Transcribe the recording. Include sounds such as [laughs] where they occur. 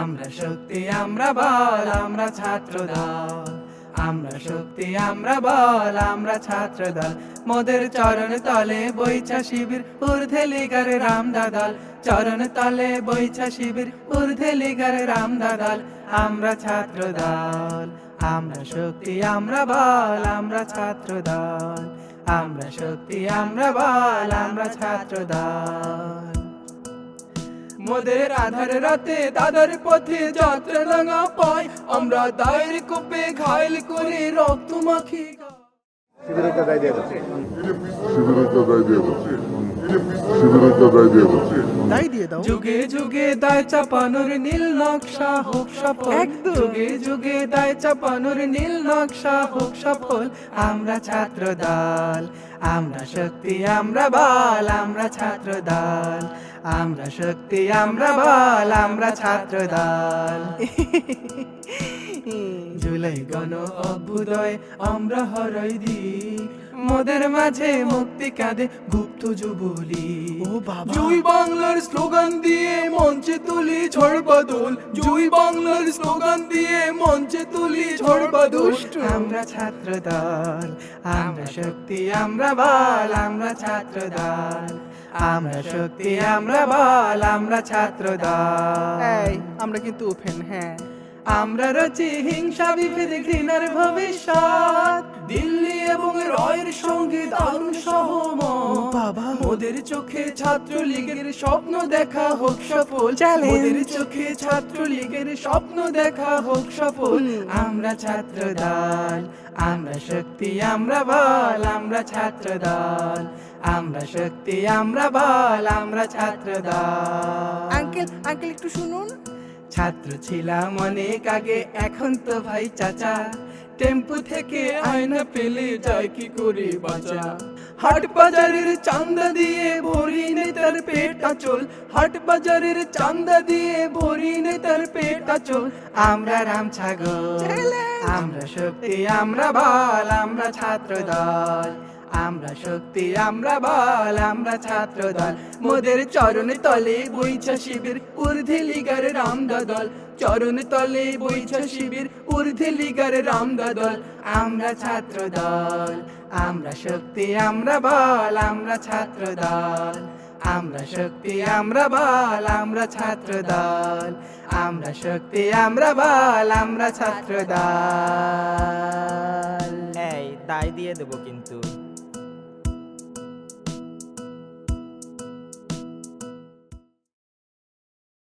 আমরা শক্তি আমরা বল, আমরা ছাত্র দল আমরা শক্তি আমরা বল, আমরা ছাত্র দল মোদের চরণ তলে বইছা শিবির, ঊর্ধ্বে লিগার রাম দাদল চরণ তলে বইছা শিবির, ঊর্ধ্বে লিগার রাম দাদল আমরা ছাত্র দল আমরা শক্তি আমরা বল, আমরা ছাত্র দল আমরা শক্তি আমরা বল, আমরা ছাত্র দল মোদের আধার রাতে দাদার পথে যাত্রা রাঙা পায় আমরা দায়ের কোপে ঘায়ল করে রক্ত মাখি। শিবিরের কাদায় দিয়ে যাচ্ছে শিবিরের কাদায় দিয়ে যাচ্ছে শিবিরের কাদায় দিয়ে যাচ্ছে তাই দিয়ে দাও। যুগে যুগে দায় চাপানোর নীল নকশা হোক সফল একদম। যুগে যুগে দায় চাপানোর নীল নকশা হোক সফল আমরা ছাত্র দল আমরা শক্তি আমরা বল আমরা ছাত্র দল। আমরা শক্তি আমরা বল আমরা ছাত্র দল। [laughs] জুলাই গণ অভ্যুদয় আমরা হরই দি। মোদের মাঝে মুক্তি কাঁদে গুপ্ত যুবলি। ও বাবা। জুই বাংলার স্লোগান দিয়ে মঞ্চে তুলি ঝড় বাদল। জুই বাংলার স্লোগান দিয়ে মঞ্চে তুলি ঝড় বাদল। আমরা ছাত্র দল আমরা শক্তি আমরা বল আমরা ছাত্র দল আমরা শক্তি আমরা বল আমরা ছাত্র দল আমরা কিন্তু ওপেন হ্যাঁ। আমরা রচি হিংসা বিভেদ ঘৃণার ভবিষ্যৎ। দিল্লি এবং রয়ের সঙ্গে দারুণ সহমত। বাবা। ওদের চোখে ছাত্র লীগের স্বপ্ন দেখা হোক সফল. ওদের চোখে ছাত্র লীগের স্বপ্ন দেখা হোক সফল। আমরা ছাত্র দল আমরা শক্তি আমরা বল আমরা ছাত্র দল আমরা শক্তি আমরা বল আমরা ছাত্র দল আঙ্কেল আঙ্কেল একটু শুনুন। ছাত্র ছিলাম অনেক আগে এখন তো ভাই চাচা। টেম্পু থেকে আয়না পেলে যায় কি করে বাঁচা। হাট বাজারের চান্দা দিয়ে ভরি নেতার পেট আচল। হাট বাজারের চান্দা দিয়ে ভরি নেতার পেট আচল। আমরা রাম ছাগল আমরা শক্তি আমরা বল আমরা ছাত্র দল আমরা শক্তি, আমরা বল, আমরা ছাত্র দল মোদের চরণ তলে বইছা শিবির, ঊর্ধ্বে লিগার রাম দল চরণ তলে বইছা শিবির, ঊর্ধ্বে লিগার রাম দল আমরা ছাত্র দল আমরা শক্তি, আমরা বল, আমরা ছাত্র দল আমরা শক্তি, আমরা বল, আমরা ছাত্র দল আমরা শক্তি, আমরা বল, আমরা ছাত্র দল এই, দায় দিয়ে দেবো কিন্তু।